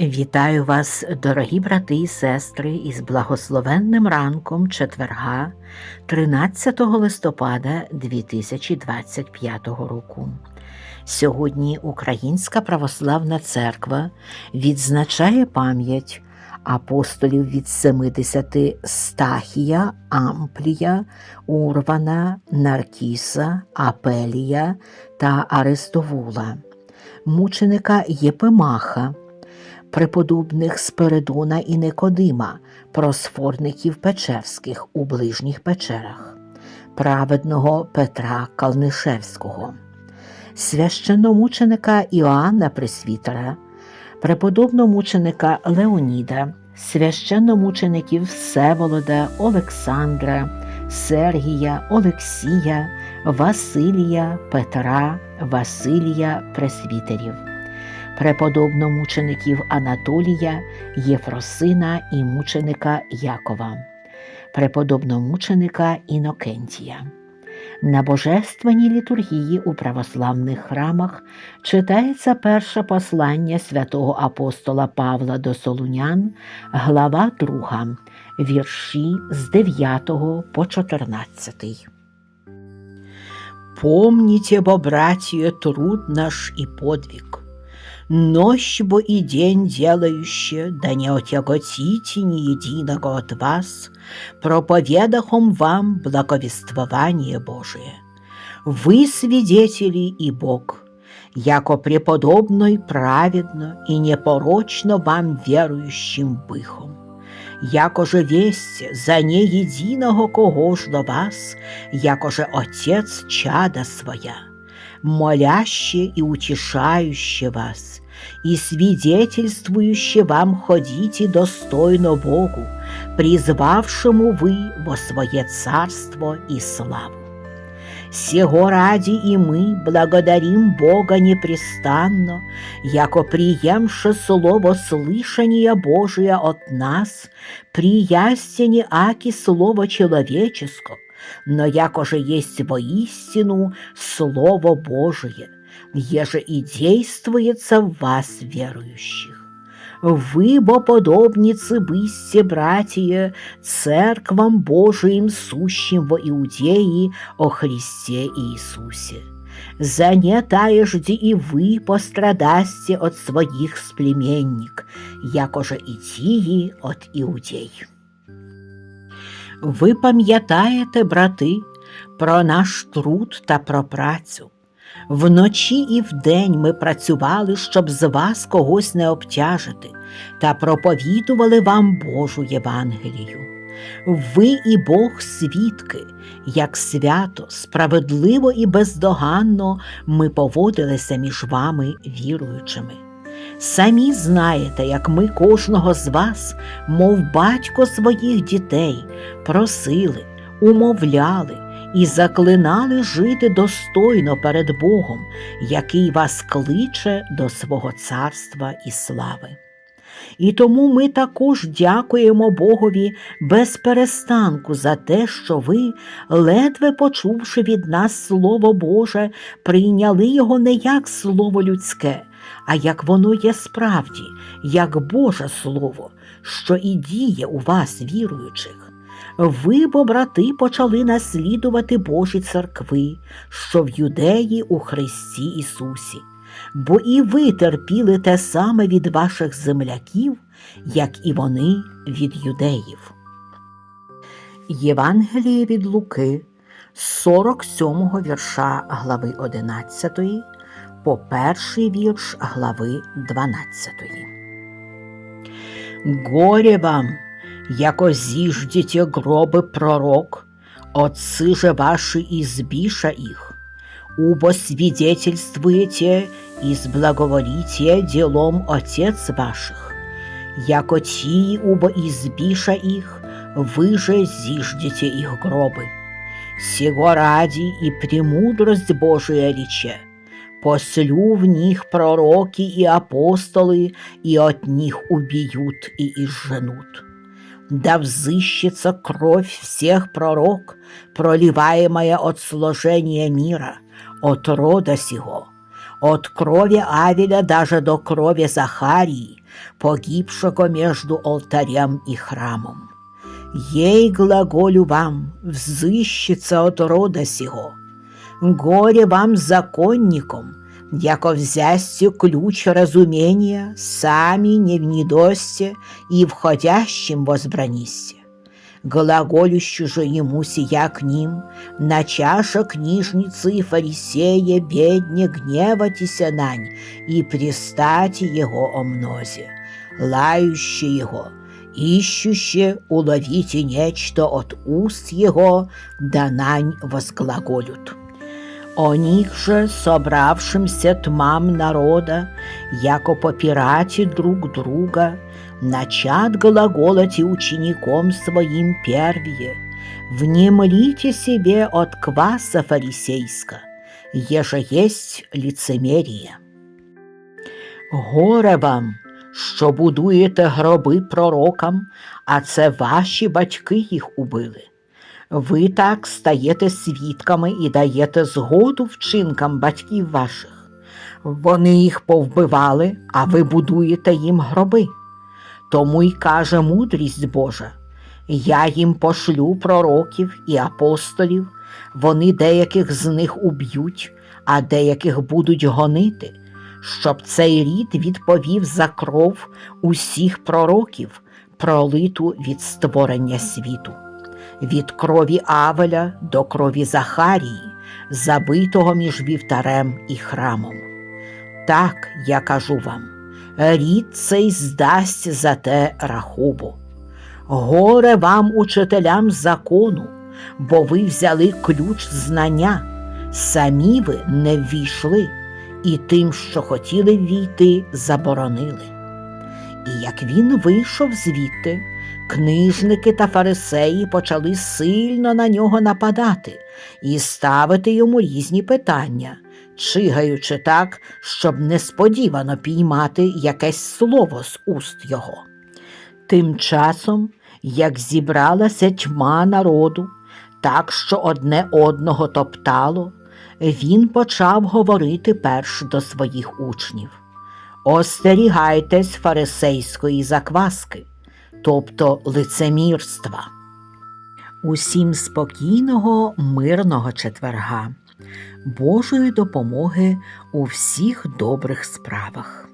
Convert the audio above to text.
Вітаю вас, дорогі брати і сестри, із благословенним ранком четверга, 13 листопада 2025 року. Сьогодні Українська православна церква відзначає пам'ять апостолів від 70 Стахія, Амплія, Урвана, Наркіса, Апелія та Арестовула, мученика Єпимаха преподобних Спиридона і Никодима, просфорників Печерських у ближніх печерах, праведного Петра Калнишевського, священномученика Іоанна Пресвітера, преподобномученика Леоніда, священномучеників Всеволода, Олександра, Сергія, Олексія, Василія, Петра, Василія Пресвітерів преподобномучеників Анатолія, Єфросина і мученика Якова, преподобномученика Інокентія. На божественній літургії у православних храмах читається перше послання святого апостола Павла до Солунян, глава 2, вірші з 9 по 14. Помните, бо, братья, труд наш и подвиг, Нощь бо и день делающие, да не отяготите ни единого от вас, проповедахом вам благовествование Божие. Вы свидетели и Бог, яко преподобной праведно и непорочно вам верующим быхом. Яко же весть за не единого кого ж до вас, яко же Отец чада своя, моляще и утешающее вас, и свидетельствующе вам ходите достойно Богу, призвавшему вы во свое царство и славу. Сего ради и мы благодарим Бога непрестанно, яко приемше слово слышания Божия от нас, приястине аки слово человеческое, но яко же есть воистину Слово Божие, еже и действуется в вас верующих. Вы, бо подобницы бысте, братья, церквам Божиим, сущим во Иудеи о Христе Иисусе. За не таежди и вы пострадасте от своих сплеменник, якоже и тії от Иудей. Ви пам'ятаєте, брати, про наш труд та про працю. Вночі і вдень ми працювали, щоб з вас когось не обтяжити, та проповідували вам Божу Євангелію. Ви і Бог свідки, як свято, справедливо і бездоганно ми поводилися між вами віруючими. Самі знаєте, як ми кожного з вас, мов батько своїх дітей, просили, умовляли і заклинали жити достойно перед Богом, який вас кличе до свого царства і слави. І тому ми також дякуємо Богові без перестанку за те, що ви, ледве почувши від нас Слово Боже, прийняли його не як слово людське, а як воно є справді, як Боже Слово, що і діє у вас, віруючих. Ви, бо брати, почали наслідувати Божі церкви, що в юдеї у Христі Ісусі, бо і ви терпіли те саме від ваших земляків, як і вони від юдеїв. Євангеліє від Луки, 47 вірша глави 11 по перший вірш глави 12. Горе вам! яко зиждете гробы пророк, отцы же ваши избиша их, убо свидетельствуете и благоволите делом отец ваших, яко ти убо избиша их, вы же зиждете их гробы. Сего ради и премудрость Божия рече, послю в них пророки и апостолы, и от них убьют и изженут да взыщется кровь всех пророк, проливаемая от сложения мира, от рода сего, от крови Авеля даже до крови Захарии, погибшего между алтарем и храмом. Ей глаголю вам, взыщется от рода сего. Горе вам, законникам, яко взясте ключ разумения, сами не в недосте и входящим возбранисте. Глаголющу же ему сия к ним, на чаша книжницы и фарисея бедне гневатися нань и пристати его о мнозе, лающие его, ищуще уловите нечто от уст его, да нань возглаголют. О них же, собравшимся тмам народа, яко попирати друг друга, начат глаголать и учеником своим первие, внемлите себе от кваса фарисейска, еже есть лицемерие. Горе вам, що будуєте гроби пророкам, а це ваші батьки їх убили. Ви так стаєте свідками і даєте згоду вчинкам батьків ваших. Вони їх повбивали, а ви будуєте їм гроби. Тому й каже мудрість Божа: Я їм пошлю пророків і апостолів, вони деяких з них уб'ють, а деяких будуть гонити, щоб цей рід відповів за кров усіх пророків, пролиту від створення світу від крові Авеля до крові Захарії, забитого між вівтарем і храмом. Так я кажу вам, рід цей здасть за те рахубу. Горе вам, учителям закону, бо ви взяли ключ знання, самі ви не ввійшли, і тим, що хотіли ввійти, заборонили. І як він вийшов звідти, книжники та фарисеї почали сильно на нього нападати і ставити йому різні питання, чигаючи так, щоб несподівано піймати якесь слово з уст його. Тим часом, як зібралася тьма народу, так що одне одного топтало, він почав говорити перш до своїх учнів. Остерігайтесь фарисейської закваски, тобто лицемірства. Усім спокійного, мирного четверга, Божої допомоги у всіх добрих справах.